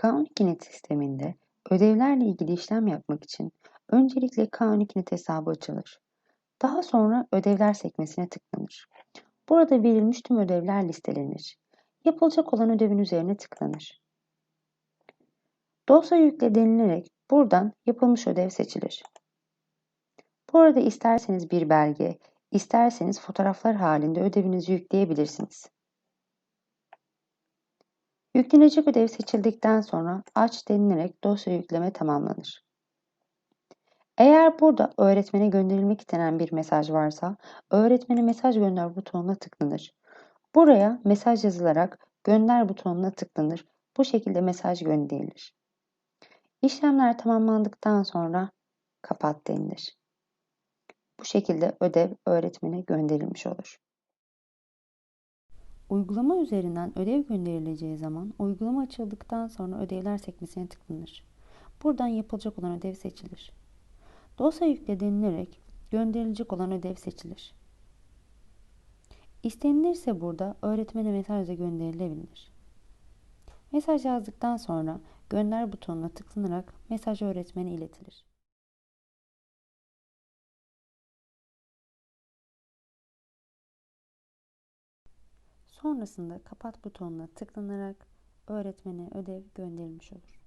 K12 net sisteminde ödevlerle ilgili işlem yapmak için öncelikle K12 net hesabı açılır. Daha sonra ödevler sekmesine tıklanır. Burada verilmiş tüm ödevler listelenir. Yapılacak olan ödevin üzerine tıklanır. Dosya yükle denilerek buradan yapılmış ödev seçilir. Burada isterseniz bir belge, isterseniz fotoğraflar halinde ödevinizi yükleyebilirsiniz. Yüklenecek ödev seçildikten sonra aç denilerek dosya yükleme tamamlanır. Eğer burada öğretmene gönderilmek istenen bir mesaj varsa öğretmene mesaj gönder butonuna tıklanır. Buraya mesaj yazılarak gönder butonuna tıklanır. Bu şekilde mesaj gönderilir. İşlemler tamamlandıktan sonra kapat denilir. Bu şekilde ödev öğretmene gönderilmiş olur. Uygulama üzerinden ödev gönderileceği zaman uygulama açıldıktan sonra ödevler sekmesine tıklanır. Buradan yapılacak olan ödev seçilir. Dosya yükle denilerek gönderilecek olan ödev seçilir. İstenilirse burada öğretmene mesaj da gönderilebilir. Mesaj yazdıktan sonra gönder butonuna tıklanarak mesaj öğretmene iletilir. Sonrasında kapat butonuna tıklanarak öğretmene ödev gönderilmiş olur.